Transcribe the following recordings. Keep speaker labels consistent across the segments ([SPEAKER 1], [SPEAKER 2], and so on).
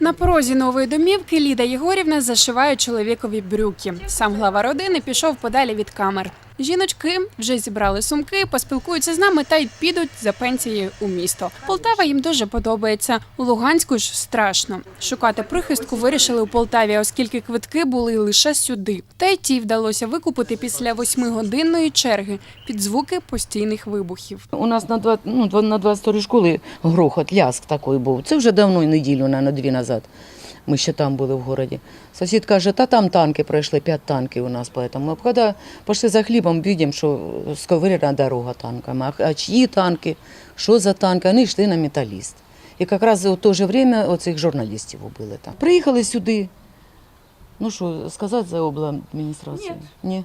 [SPEAKER 1] На порозі нової домівки Ліда Єгорівна зашиває чоловікові брюки. Сам глава родини пішов подалі від камер. Жіночки вже зібрали сумки, поспілкуються з нами та й підуть за пенсією у місто. Полтава їм дуже подобається. У Луганську ж страшно. Шукати прихистку вирішили у Полтаві, оскільки квитки були лише сюди. Та й ті вдалося викупити після восьмигодинної черги під звуки постійних вибухів.
[SPEAKER 2] У нас на, два, ну, на 22 школи грохот, ляск такий був. Це вже давно, неділю, на дві назад. Ми ще там були в городі. Сусід каже, та там танки пройшли, п'ять танків у нас. Поэтому. Коли пішли за хлібом, бачимо, що сковирена дорога танками. А, чиї танки, що за танки? Вони йшли на металіст. І якраз у те же время оцих журналістів убили там. Приїхали сюди. Ну що, сказати за обладміністрацію? Ні. Ні.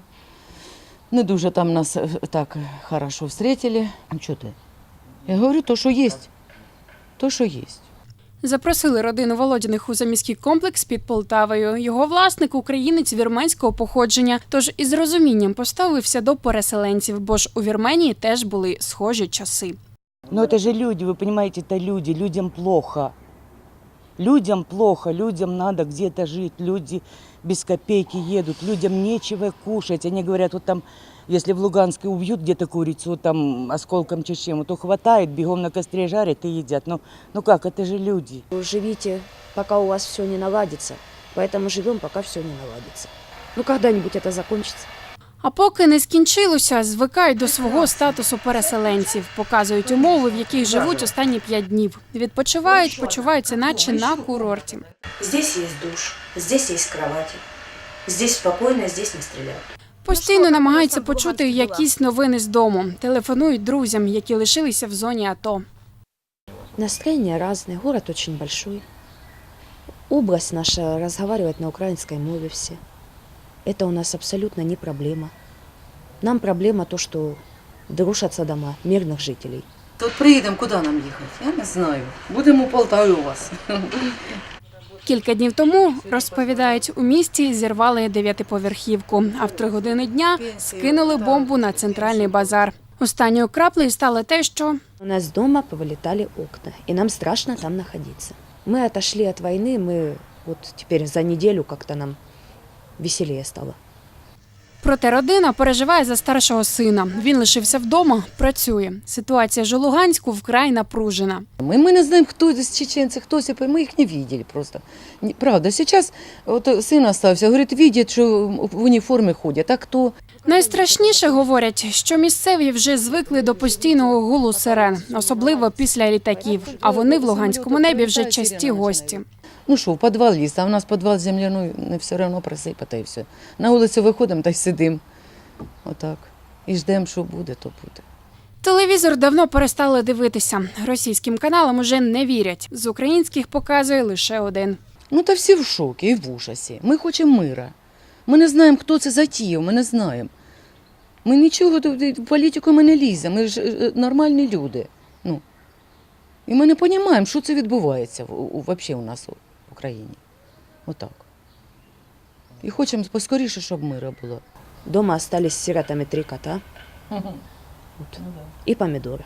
[SPEAKER 2] Не дуже там нас е, так хорошо встретили. А що ти? Я говорю, то, що є. То, що є.
[SPEAKER 1] Запросили родину Володіних у заміський комплекс під Полтавою. Його власник українець вірменського походження. Тож із розумінням поставився до переселенців, бо ж у Вірменії теж були схожі часи.
[SPEAKER 3] Но это же люди, вы понимаете, это люди, людям плохо. Людям плохо, людям надо где-то жить, люди без копейки едут, людям нечего кушать. Они говорят, вот там, если в Луганске убьют где-то курицу, там осколком чечему, то хватает, бегом на костре жарят и едят. Ну, ну как, это же люди.
[SPEAKER 4] Живите, пока у вас все не наладится. Поэтому живем, пока все не наладится. Ну, когда-нибудь это закончится.
[SPEAKER 1] А поки не скінчилося, звикають до свого статусу переселенців, показують умови, в яких живуть останні п'ять днів. Відпочивають, почуваються, наче на курорті.
[SPEAKER 5] Здесь есть душ, здесь есть кровати. Здесь спокойно, здесь не стреляют.
[SPEAKER 1] Постійно намагаються почути якісь новини з дому. Телефонують друзям, які лишилися в зоні АТО.
[SPEAKER 4] Настроения разные, город очень большой. Область наша разговаривает на украинской мове все Это у нас абсолютно не проблема. Нам проблема то, что рушатся дома мирных жителей.
[SPEAKER 2] Тут приїдемо, куди нам їхати? Я не знаю. Будемо у Полтаві у вас.
[SPEAKER 1] Кілька днів тому розповідають, у місті зірвали дев'ятиповерхівку, а в три години дня скинули бомбу на центральний базар. Останньою краплею стало те, що
[SPEAKER 4] У нас дома повылетали окна, и нам страшно там находиться. Мы отошли от войны, мы вот теперь за неделю как-то нам веселее стало.
[SPEAKER 1] проте родина переживає за старшого сина. Він лишився вдома, працює. Ситуація ж у Луганську вкрай напружена.
[SPEAKER 2] Ми, ми не знаємо, хто з чеченців, хто сіпи, ми їх не бачили просто. Правда, зараз от син остався, говорить, бачить, що в уніформі ходять, а хто?
[SPEAKER 1] Найстрашніше говорять, що місцеві вже звикли до постійного гулу сирен, особливо після літаків. А вони в Луганському небі вже часті гості.
[SPEAKER 2] Ну що, в підвал ліз, а в нас підвал земляний, не все одно присипати і все. На вулицю виходимо та й сидимо. Отак. І ждемо, що буде, то буде.
[SPEAKER 1] Телевізор давно перестали дивитися. Російським каналам уже не вірять. З українських показує лише один.
[SPEAKER 2] Ну та всі в шокі і в ужасі. Ми хочемо мира. Ми не знаємо, хто це затіяв, ми не знаємо. Ми нічого в політику ми не ліземо, ми ж е, нормальні люди. Ну. І ми не розуміємо, що це відбувається взагалі у нас Україні. Отак. І хочемо поскоріше, щоб мира було.
[SPEAKER 4] Дома остались сіретами сиротами три кота вот, и помидоры.